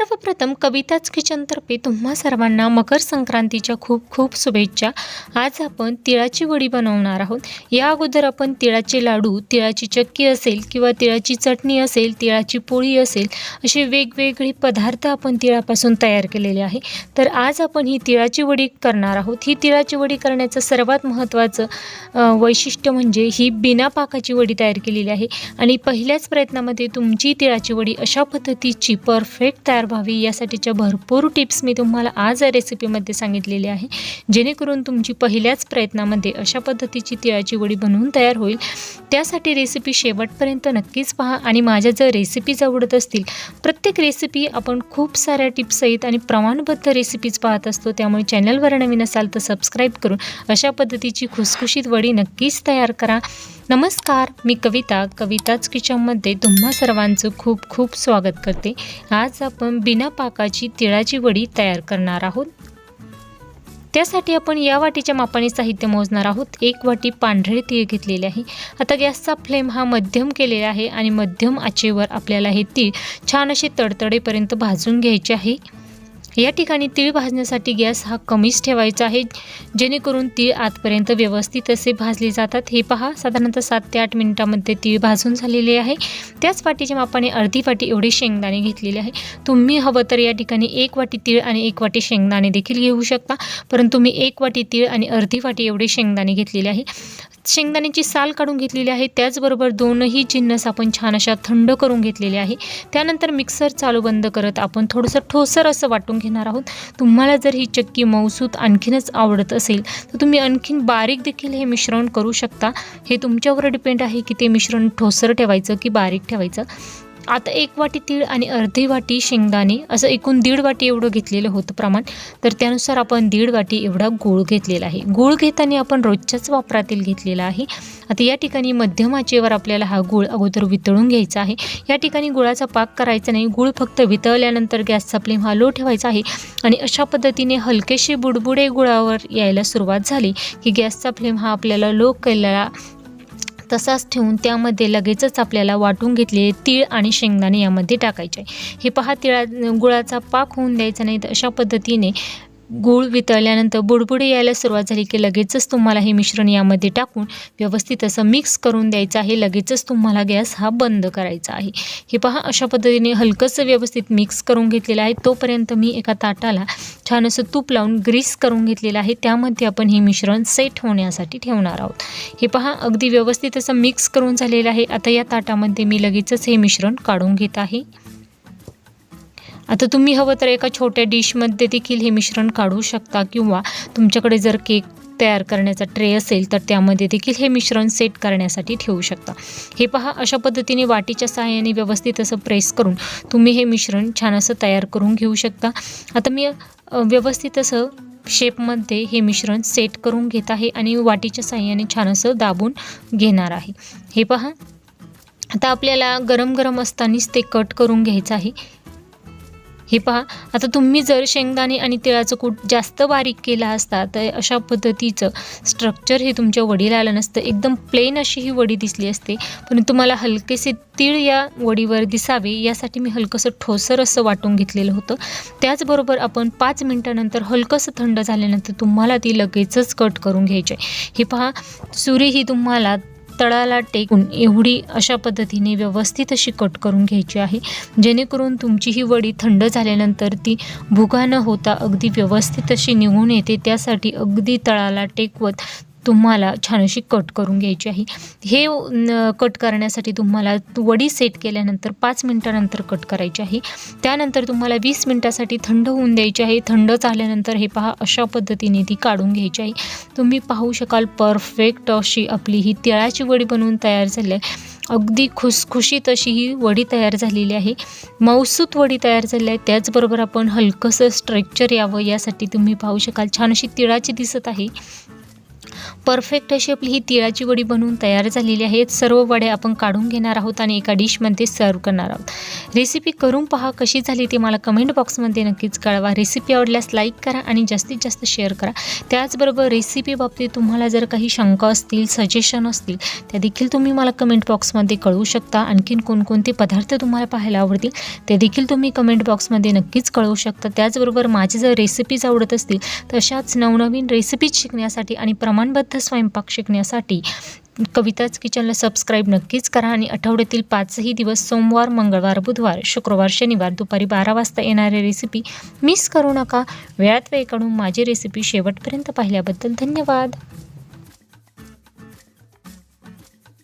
सर्वप्रथम कविताच किचनतर्फे तुम्हा सर्वांना मकर संक्रांतीच्या खूप खूप शुभेच्छा. आज आपण तिळाची वडी बनवणार आहोत. या अगोदर आपण तिळाचे लाडू तिळाची चक्की असेल किंवा तिळाची चटणी असेल तिळाची पोळी असेल असे वेगवेगळे पदार्थ आपण तिळापासून तयार केलेले आहे. तर आज आपण ही तिळाची वडी करणार आहोत. ही तिळाची वडी करण्याचं सर्वात महत्त्वाचं वैशिष्ट्य म्हणजे ही बिना पाकाची वडी तयार केलेली आहे. आणि पहिल्याच प्रयत्नामध्ये तुमची तिळाची वडी अशा पद्धतीची परफेक्ट तयार व्हावी यासाठीच्या भरपूर टिप्स मी तुम्हाला आज या रेसिपीमध्ये सांगितलेली आहे. जेणेकरून तुमची पहिल्याच प्रयत्नामध्ये अशा पद्धतीची तिळाची वडी बनवून तयार होईल. त्यासाठी रेसिपी शेवटपर्यंत नक्कीच पहा आणि माझ्या जर रेसिपीज आवडत असतील प्रत्येक रेसिपी आपण खूप साऱ्या टिप्ससहित आणि प्रमाणबद्ध रेसिपीज पाहत असतो त्यामुळे चॅनलवर नवीन असाल तर सबस्क्राईब करून अशा पद्धतीची खुसखुशीत वडी नक्कीच तयार करा. नमस्कार मी कविता. कविताच किचनमध्ये तुम्हा सर्वांचं खूप खूप स्वागत करते. आज आपण बिना पाकाची तिळाची वडी तयार करणार आहोत. त्यासाठी आपण या वाटीच्या मापाने साहित्य मोजणार आहोत. एक वाटी पांढरे तीळ घेतलेले आहे. आता गॅसचा फ्लेम हा मध्यम केलेला आहे आणि मध्यम आचेवर आपल्याला हे तीळ छान असे तडतडेपर्यंत भाजून घ्यायचे आहे. या ठिकाणी तीळ भाजण्यासाठी गॅस हा कमीच ठेवायचा आहे. जेणेकरून तीळ आतपर्यंत व्यवस्थित असे भाजले जातात. हे पहा साधारणतः सात ते आठ मिनिटामध्ये तीळ भाजून झालेले आहे. त्याच वाटीच्या मापाने अर्धी वाटी एवढे शेंगदाणे घेतलेले आहे. तुम्ही हवं तर या ठिकाणी एक वाटी तीळ आणि एक वाटी शेंगदाणे देखील घेऊ शकता. परंतु मी एक वाटी तीळ आणि अर्धी वाटी एवढे शेंगदाणे घेतलेले आहे. शेंगदाण्याची साल काढून घेतलेली आहे. त्याचबरोबर दोनही जिन्नस आपण छान अशा थंड करून घेतलेले आहे. त्यानंतर मिक्सर चालू बंद करत आपण थोडंसं ठोसर असं वाटून घेणार आहोत. तुम्हाला जर ही चक्की मौसूत आणखीनच आवडत असेल तर तुम्ही आणखीन बारीक देखील हे मिश्रण करू शकता. हे तुमच्यावर डिपेंड आहे की ते मिश्रण ठोसर ठेवायचं की बारीक ठेवायचं. आता एक वाटी तीळ आणि अर्धी वाटी शेंगदाणे असं एकूण दीड वाटी एवढं घेतलेलं होतं प्रमाण. तर त्यानुसार आपण दीड वाटी एवढा गूळ घेतलेला आहे. गूळ घेताना आपण रोजच्याच वापरातील घेतलेला आहे. आता या ठिकाणी मध्यम आचेवर आपल्याला हा गूळ अगोदर वितळून घ्यायचा आहे. या ठिकाणी गुळाचा पाक करायचा नाही. गूळ फक्त वितळल्यानंतर गॅसचा फ्लेम हा लो ठेवायचा आहे. आणि अशा पद्धतीने हलकेसे बुडबुडे गुळावर यायला सुरुवात झाली की गॅसचा फ्लेम हा आपल्याला लो केलेला तसाच ठेवून त्यामध्ये लगेचच आपल्याला वाटून घेतलेले तीळ आणि शेंगदाणे यामध्ये टाकायचे. हे पहा तिळा गुळाचा पाक होऊन द्यायचा नाही तर अशा पद्धतीने गूळ वितळल्यानंतर बुडबुडे यायला सुरुवात झाली की लगेचच तुम्हाला हे मिश्रण यामध्ये टाकून व्यवस्थित असं मिक्स करून द्यायचं आहे. लगेचच तुम्हाला गॅस हा बंद करायचा आहे. हे पहा अशा पद्धतीने हलकंसं व्यवस्थित मिक्स करून घेतलेलं आहे. तोपर्यंत मी एका ताटाला छान असं तूप लावून ग्रीस करून घेतलेलं आहे. त्यामध्ये आपण हे मिश्रण सेट होण्यासाठी ठेवणार आहोत. हे पहा अगदी व्यवस्थित असं मिक्स करून झालेलं आहे. आता या ताटामध्ये मी लगेचच हे मिश्रण काढून घेत आहे. आता तुम्ही हवं तर एका छोट्या डिशमध्ये देखील हे मिश्रण काढू शकता किंवा तुमच्याकडे जर केक तयार करण्याचा ट्रे असेल तर त्यामध्ये देखील हे मिश्रण सेट करण्यासाठी ठेवू शकता. हे पहा अशा पद्धतीने वाटीच्या सहाय्याने व्यवस्थित असं प्रेस करून तुम्ही हे मिश्रण छान असं तयार करून घेऊ शकता. आता मी व्यवस्थित असं शेपमध्ये हे मिश्रण सेट करून घेत आहे आणि वाटीच्या साह्याने छान असं दाबून घेणार आहे. हे पहा आता आपल्याला गरम गरम असतानाच ते कट करून घ्यायचं आहे. हे पहा आता तुम्ही जर शेंगदाणे आणि तिळाचं कूट जास्त बारीक केला असता तर अशा पद्धतीचं स्ट्रक्चर हे तुमच्या वडीला आलं नसतं. एकदम प्लेन अशी ही वडी दिसली असते. पण तुम्हाला हलकेसे तीळ या वडीवर दिसावे यासाठी मी हलकंसं ठोसर असं वाटून घेतलेलं होतं. त्याचबरोबर आपण पाच मिनटानंतर हलकंसं थंड झाल्यानंतर तुम्हाला ती लगेचच कट करून घ्यायची आहे. हे पहा सुरी ही तुम्हाला तळाला टेकून एवढी अशा पद्धतीने व्यवस्थित अशी कट करून घ्यायची आहे. जेणेकरून तुमची ही वडी थंड झाल्यानंतर ती भुगा न होता अगदी व्यवस्थित अशी निघून येते. त्यासाठी अगदी तळाला टेकवत तुम्हाला छान अशी कट करून घ्यायची आहे. हे कट करण्यासाठी तुम्हाला वडी सेट केल्यानंतर पाच मिनटानंतर कट करायची आहे. त्यानंतर तुम्हाला वीस मिनटासाठी थंड होऊन द्यायची आहे. थंड झाल्यानंतर हे पहा अशा पद्धतीने ती काढून घ्यायची आहे. तुम्ही पाहू शकाल परफेक्ट अशी आपली ही तिळाची वडी बनवून तयार झाली आहे. अगदी खुसखुशीत अशी ही वडी तयार झालेली आहे. मौसूत वडी तयार झाली आहे. त्याचबरोबर आपण हलकंसं स्ट्रक्चर यावं यासाठी तुम्ही पाहू शकाल छान अशी तिळाची दिसत आहे. परफेक्ट अशी आपली ही तिळाची वडी बनवून तयार झालेली आहे सर्व वड्या आपण काढून घेणार आहोत आणि एका डिशमध्ये सर्व करणार आहोत. रेसिपी करून पहा कशी झाली ते मला कमेंट बॉक्समध्ये नक्कीच कळवा. रेसिपी आवडल्यास लाईक करा आणि जास्तीत जास्त शेअर करा. त्याचबरोबर रेसिपी बाबतीत तुम्हाला जर काही शंका असतील सजेशन असतील त्या देखील तुम्ही मला कमेंट बॉक्समध्ये कळवू शकता. आणखीन कोणकोणते पदार्थ तुम्हाला पाहायला आवडतील ते देखील तुम्ही कमेंट बॉक्समध्ये नक्कीच कळवू शकता. त्याचबरोबर माझे जर रेसिपीज आवडत असतील तशाच नवनवीन रेसिपीज शिकण्यासाठी आणि प्रमाणबद्ध स्वयंपाक शिकण्यासाठी कविताच किचनला सबस्क्राईब नक्कीच करा आणि आठवड्यातील पाचही दिवस सोमवार मंगळवार बुधवार शुक्रवार शनिवार दुपारी बारा वाजता येणारी रेसिपी मिस करू नका. वेळात वेळ काढून माझी रेसिपी शेवटपर्यंत पाहिल्याबद्दल धन्यवाद.